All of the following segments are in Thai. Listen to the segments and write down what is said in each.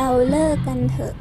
เราเลิกกันเถอะ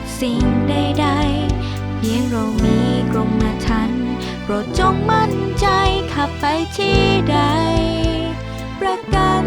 ับสิ่งใดๆ เพียงเรามีกรมธรรม์โปรดจงมั่นใจขับไปที่ใด ประกัน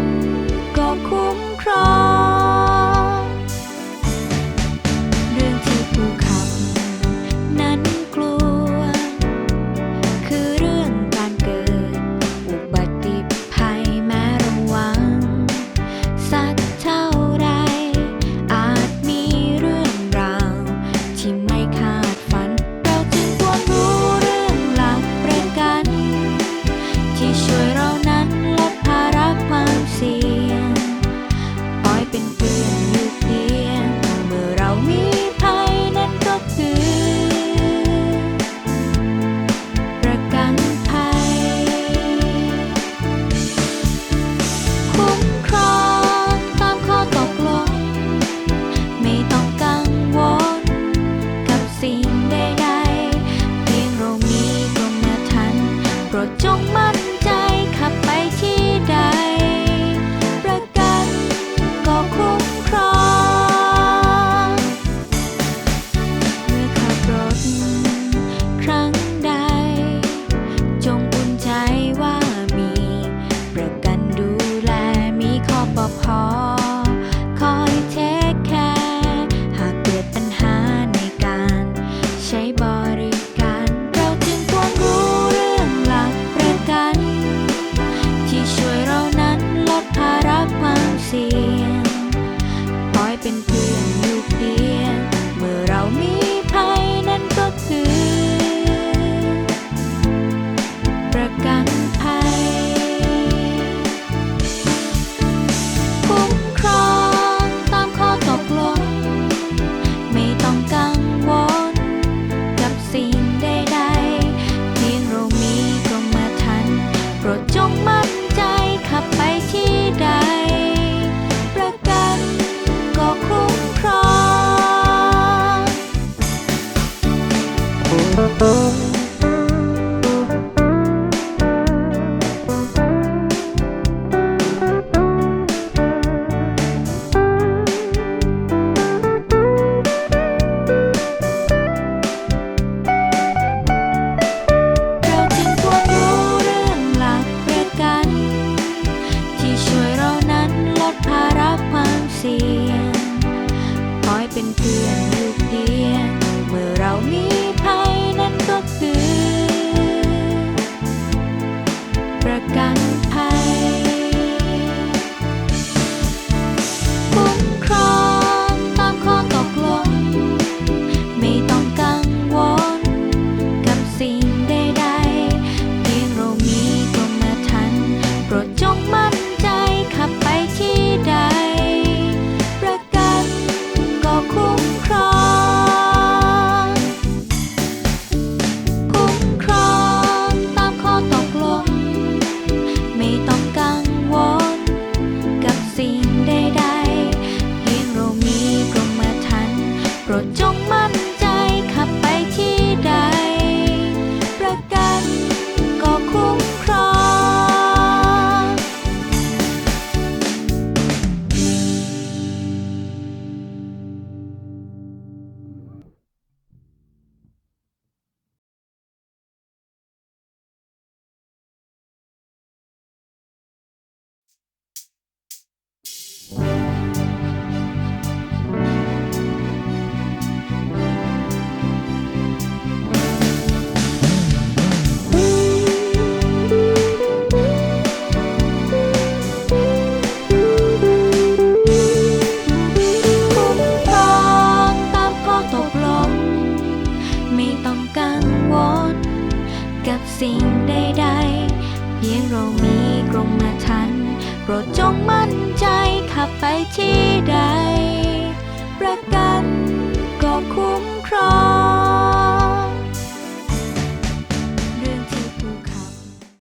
ใช้บริการ เราจึงควรรู้เรื่องหลักประกัน ที่ช่วยเรานั้นลดภาระความเสี่ยงปล่อยเป็นเพื่อ ลดภาระความเสี่ยงคอยเป็นเพื่อนลูกเดียวเมื่อเรามี ไม่ต้องกังวลกับสิ่งใดๆ เพียงเรามีกรมธรรม์โปรดจงมั่นใจขับไปที่ใดประกา